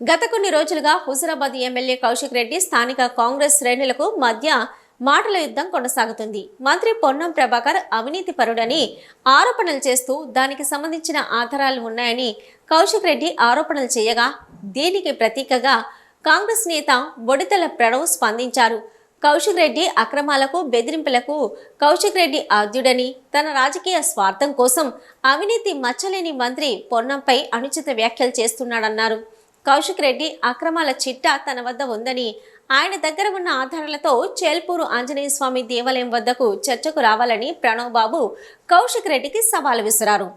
గత కొన్ని రోజులుగా హుజురాబాద్ ఎమ్మెల్యే కౌశిక్ రెడ్డి స్థానిక కాంగ్రెస్ శ్రేణులకు మధ్య మాటల యుద్ధం కొనసాగుతుంది. మంత్రి పొన్నం ప్రభాకర్ అవినీతి పరుడని ఆరోపణలు చేస్తూ దానికి సంబంధించిన ఆధారాలు ఉన్నాయని కౌశిక్ రెడ్డి ఆరోపణలు చేయగా దీనికి ప్రతీకగా కాంగ్రెస్ నేత బొడితల ప్రణవ్ స్పందించారు. కౌశిక్ రెడ్డి అక్రమాలకు బెదిరింపులకు కౌశిక్ రెడ్డి ఆద్యుడని తన రాజకీయ స్వార్థం కోసం అవినీతి మచ్చలేని మంత్రి పొన్నంపై అనుచిత వ్యాఖ్యలు చేస్తున్నాడన్నారు. కౌశిక్ రెడ్డి అక్రమాల చిట్టా తన వద్ద ఉందని ఆయన దగ్గర ఉన్న ఆధారాలతో చేల్పూరు ఆంజనేయ స్వామి దేవాలయం వద్దకు చర్చకు రావాలని ప్రణవ్ బాబు కౌశిక్ రెడ్డికి సవాలు విసిరారు.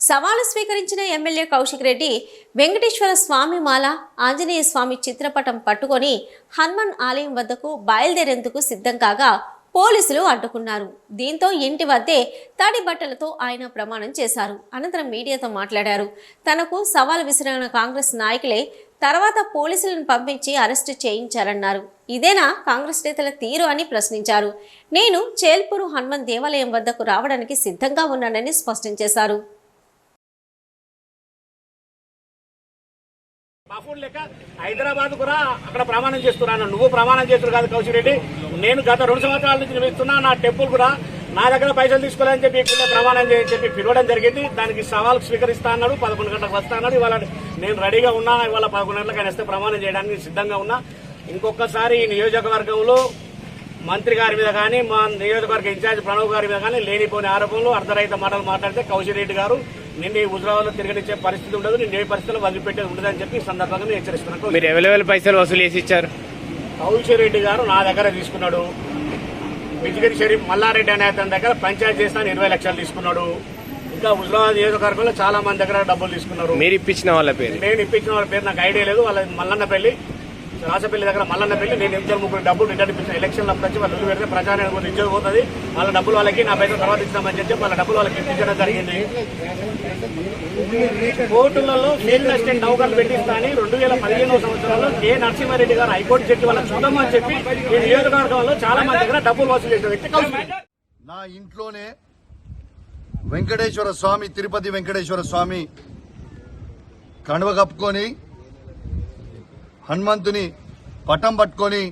సవాలు స్వీకరించిన ఎమ్మెల్యే కౌశిక్ రెడ్డి వెంకటేశ్వర స్వామి మాల ఆంజనేయ స్వామి చిత్రపటం పట్టుకొని హనుమాన్ ఆలయం వద్దకు బయలుదేరేందుకు సిద్ధం కాగా పోలీసులు అడ్డుకున్నారు. దీంతో ఇంటి వద్దే తడి బట్టలతో ఆయన ప్రమాణం చేశారు. అనంతరం మీడియాతో మాట్లాడారు. తనకు సవాల్ విసిరిన కాంగ్రెస్ నాయకులే తర్వాత పోలీసులను పంపించి అరెస్టు చేయించారన్నారు. ఇదేనా కాంగ్రెస్ నేతల తీరు అని ప్రశ్నించారు. నేను చేల్పూరు హనుమాన్ దేవాలయం వద్దకు రావడానికి సిద్ధంగా ఉన్నానని స్పష్టం చేశారు. బాఫూడ్ లెక్క హైదరాబాద్ కూడా అక్కడ ప్రమాణం చేస్తున్నాను నువ్వు ప్రమాణం చేస్తున్నారు కాదు కౌశిక్ రెడ్డి. నేను గత రెండు సంవత్సరాల నుంచి నిర్మిస్తున్నా నా టెంపుల్ కూడా నా దగ్గర పైసలు తీసుకోవాలని చెప్పి ఇక్కడ ప్రమాణం చేయని చెప్పి పిలవడం జరిగింది. దానికి సవాల్ స్వీకరిస్తా అన్నాడు పదకొండు గంటలకు వస్తా అన్నాడు. ఇవాళ నేను రెడీగా ఉన్నా ఇవాళ పదకొండు గంటలకు ఆయన వస్తే ప్రమాణం చేయడానికి సిద్ధంగా ఉన్నా. ఇంకొకసారి ఈ నియోజకవర్గంలో మంత్రి గారి మీద కానీ మా నియోజకవర్గ ఇన్ఛార్జ్ ప్రణవ్ గారి మీద కానీ లేనిపోని ఆరోపణలు అర్ధరహిత మాటలు మాట్లాడితే కౌశిక్ రెడ్డి గారు నిన్ను ఈ హుజరాబాద్లో తిరగనిచ్చే పరిస్థితి ఉండదు నేను ఏ పరిస్థితుల్లో వదిలిపెట్టేది ఉండదని చెప్పి సందర్భంగా నేను హెచ్చరిస్తున్నాను. మీరు ఎవరెవరి పైసలు వసూలు చేసి ఇచ్చారు? కౌశిక్ రెడ్డి గారు నా దగ్గర తీసుకున్నాడు. బిజిగిరి షరీఫ్ మల్లారెడ్డి అనే అతని దగ్గర పంచాయతీ చేస్తాను ఇరవై లక్షలు తీసుకున్నాడు. ఇంకా హుజరాబాద్ నియోజకవర్గంలో చాలా మంది దగ్గర డబ్బులు తీసుకున్నారు. మీరు ఇప్పించిన వాళ్ళ పేరు? నేను ఇప్పించిన వాళ్ళ పేరు నాకు ఐడియా లేదు. వాళ్ళ మల్లన్నపల్లి రాసపల్లి దగ్గర మల్లన్నపల్లి నేను ఇద్దరు ముగ్గురు డబ్బులు రిటర్న్ ఇప్పించిన ఎలక్షన్ అప్పుడు వచ్చి వాళ్ళు పెడితే ప్రచారం కూడా ఇచ్చేది పోతుంది వాళ్ళ డబ్బులు వాళ్ళకి నా పైసలు తర్వాత ఇస్తామని చెప్పి వాళ్ళ డబ్బులు వాళ్ళకి ఇప్పించడం జరిగింది. కోర్టులలో ఫీల్డ్ అసిస్టెంట్ నౌకర్లు పెట్టిస్తా అని రెండు వేల పదిహేనవ సంవత్సరంలో కె. నరసింహారెడ్డి గారు హైకోర్టు జడ్జి వాళ్ళకి చూడమని చెప్పి ఈ నియోజకవర్గంలో చాలా మంది దగ్గర డబ్బులు వసూలు చేసిన వ్యక్తి. నా ఇంట్లోనే వెంకటేశ్వర స్వామి తిరుపతి వెంకటేశ్వర స్వామి కండువ కప్పుకొని హనుమంతుని పటం పట్టుకొని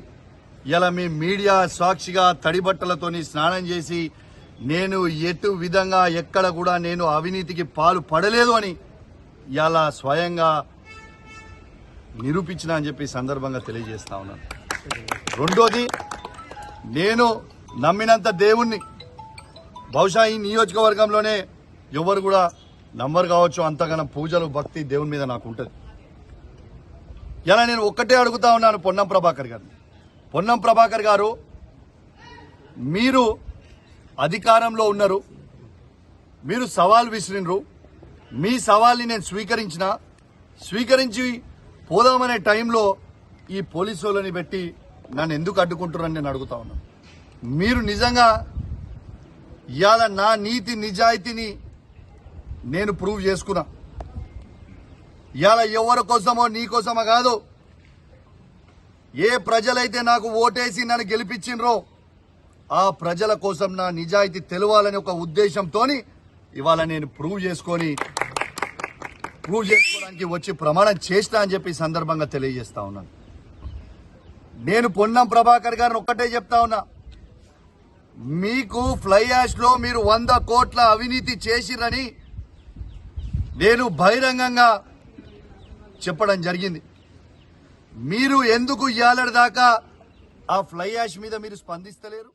ఇలా మీ మీడియా సాక్షిగా తడి బట్టలతోని స్నానం చేసి నేను ఎటు విధంగా ఎక్కడ కూడా నేను అవినీతికి పాలు పడలేదు అని ఇలా స్వయంగా నిరూపించిన అని చెప్పి సందర్భంగా తెలియజేస్తా ఉన్నాను. రెండోది నేను నమ్మినంత దేవుణ్ణి బహుశా ఈ నియోజకవర్గంలోనే ఎవరు కూడా నంబర్ కావచ్చు అంతగానో పూజలు భక్తి దేవుని మీద నాకు ఉంటుంది. ఇలా నేను ఒక్కటే అడుగుతా ఉన్నాను పొన్నం ప్రభాకర్ గారిని. పొన్నం ప్రభాకర్ గారు మీరు అధికారంలో ఉన్నారు మీరు సవాల్ విసిరినరు మీ సవాల్ని నేను స్వీకరించిన స్వీకరించి పోదామనే టైంలో ఈ పోలీసు వాళ్ళని పెట్టి నన్ను ఎందుకు అడ్డుకుంటున్నారని నేను అడుగుతా ఉన్నాను. మీరు నిజంగా ఇవాళ నా నీతి నిజాయితీని నేను ప్రూవ్ చేసుకున్నా. ఇలా ఎవరి కోసమో నీ కోసమో కాదు. ఏ ప్రజలైతే నాకు ఓటేసి నన్ను గెలిపించిండ్రో ఆ ప్రజల కోసం నా నిజాయితీ తెలవాలని ఒక ఉద్దేశంతోని ఇవాళ నేను ప్రూవ్ చేసుకొని ప్రూవ్ చేసుకోవడానికి వచ్చి ప్రమాణం చేస్తా అని చెప్పి సందర్భంగా తెలియజేస్తా ఉన్నాను నేను పొన్నం ప్రభాకర్ గారిని ఒక్కటే చెప్తా ఉన్నా. మీకు ఫ్లై యాష్లో మీరు వంద కోట్ల అవినీతి చేసిరని నేను బహిరంగంగా చెప్పడం జరిగింది. మీరు ఎందుకు ఇయ్యాలడి దాకా ఆ ఫ్లై యాష్ మీద మీరు స్పందిస్తలేరు?